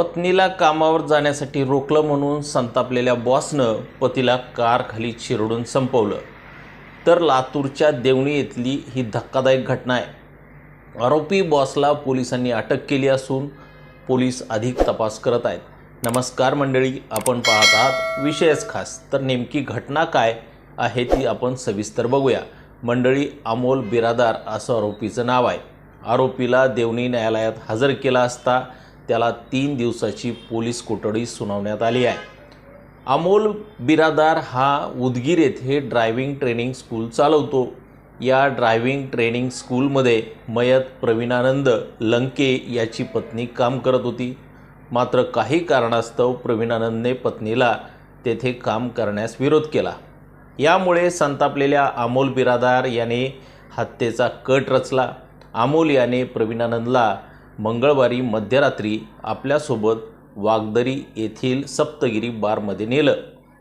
पत्नीला कामावर जाण्यासाठी रोखलं म्हणून संतापलेल्या बॉसनं पतीला कारखाली चिरडून संपवलं. तर लातूरच्या देवणी येथली ही धक्कादायक घटना आहे. आरोपी बॉसला पोलिसांनी अटक केली असून पोलीस अधिक तपास करत आहेत. नमस्कार मंडळी आपण पाहत आहात विषयच खास. तर नेमकी घटना काय आहे ती आपण सविस्तर बघूया. मंडळी अमोल बिरादार असं आरोपीचं नाव आहे. आरोपीला देवणी न्यायालयात हजर केला असता त्याला तीन दिवसाची पोलीस कोठडी सुनावण्यात आली आहे. अमोल बिरादार हा उदगीर येथे ड्रायव्हिंग ट्रेनिंग स्कूल चालवतो. या ड्रायव्हिंग ट्रेनिंग स्कूलमध्ये मयत प्रवीणानंद लंके याची पत्नी काम करत होती. मात्र काही कारणास्तव प्रवीणानंदने पत्नीला तेथे काम करण्यास विरोध केला. यामुळे संतापलेल्या अमोल बिरादार याने हत्येचा कट रचला. अमोल याने प्रवीणानंदला मंगळवारी मध्यरात्री आपल्यासोबत वागदरी येथील सप्तगिरी बारमध्ये नेलं.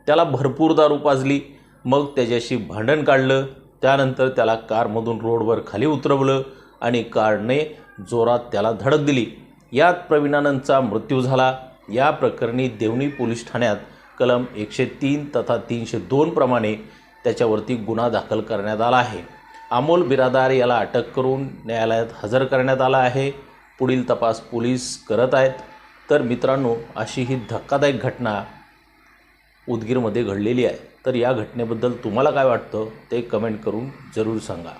त्याला भरपूर दारू पाजली. मग त्याच्याशी भांडण काढलं. त्यानंतर त्याला कारमधून रोडवर खाली उतरवलं आणि कारने जोरात त्याला धडक दिली. यात प्रवीणानंदचा मृत्यू झाला. या प्रकरणी देवणी पोलीस ठाण्यात कलम एकशे तीन तथा तीनशे दोन प्रमाणे त्याच्यावरती गुन्हा दाखल करण्यात आला आहे. अमोल बिरादार याला अटक करून न्यायालयात हजर करण्यात आला आहे. पुढील तपास पोलीस करत आहेत. तर मित्रांनो अशी ही धक्कादायक घटना उदगीरमध्ये घडलेली आहे. तर या घटनेबद्दल तुम्हाला काय वाटतं ते कमेंट करून जरूर सांगा.